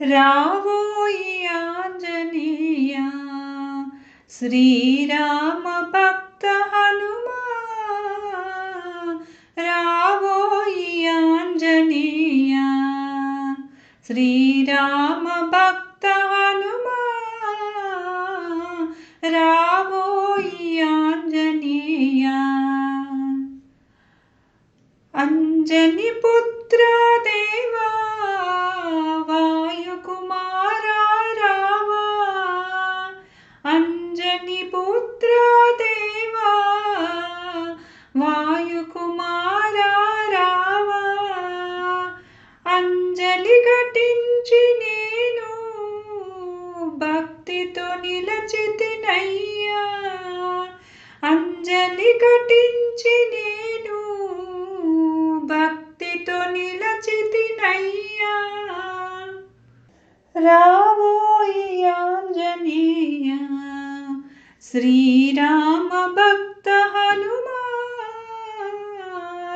वो इञ्जनया श्रीराम भक्तः हनुमा रावो आञ्जनीया। श्रीराम भक्त हनुमा रावयाञ्जनीया భక్తితో నిలచితినయ్యా. అంజలి కటించి నేను భక్తితో నిలచితినయ్యా. రావోయి ఆంజనేయ శ్రీరామ భక్త హనుమా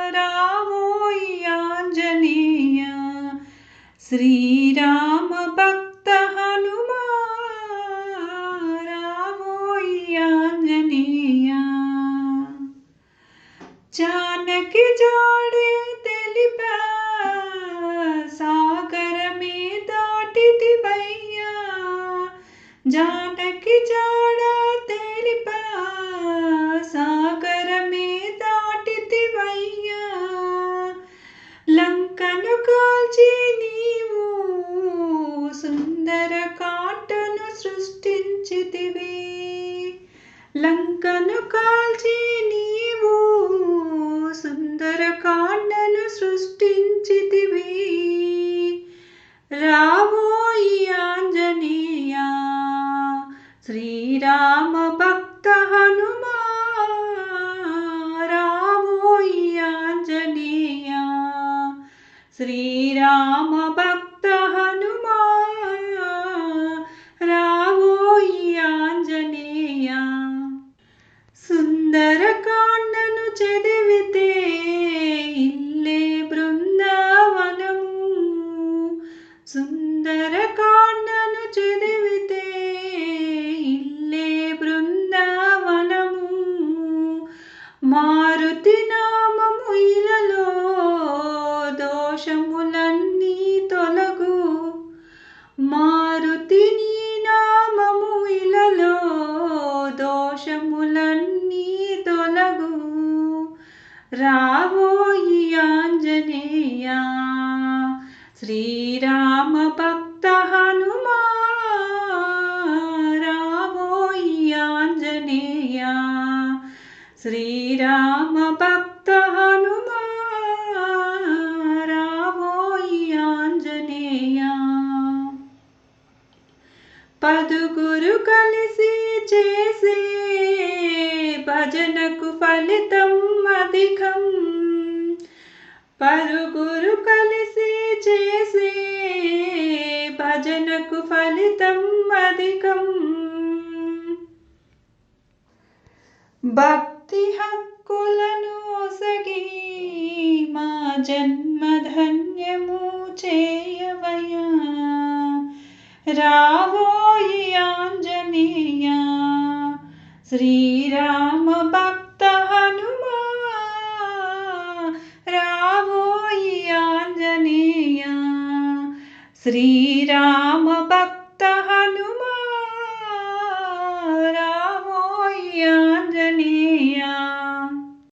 రావోయి ఆంజనేయ శ్రీరామ జానకి జాడ తెలిపా సాగరమే దాటితివయ్యా లంకను కాల్చి నీవు సుందర కాటను సృష్టించితివి. లంకను కాల్చి నీవు సుందర కాండను సృష్టి श्रीराम भक्ता हनुमा रामयाञ्जनेया सुन्दरकाण्डनु चेते इल्ले बृन्दवनमु। దోషములన్నీ తొలగు మారుతి నీ నామము ఇలలో దోషములన్నీ తొలగు రావోయి ఆంజనేయ శ్రీరామ భక్త హనుమా రావోయి ఆంజనేయ శ్రీరామ భక్త హనుమా పదుగురు కలిసి చేసే భజనకు ఫలితం అధికం. పరుగురు కలిసి చేసే భజనకు ఫలితం అధికం. భక్తి హక్కులను సగి మా జన్మ ధన్యము చేయవయా ञ्जनेय श्रीराम भक्त हनुमा रावोयि आञ्जनेय श्री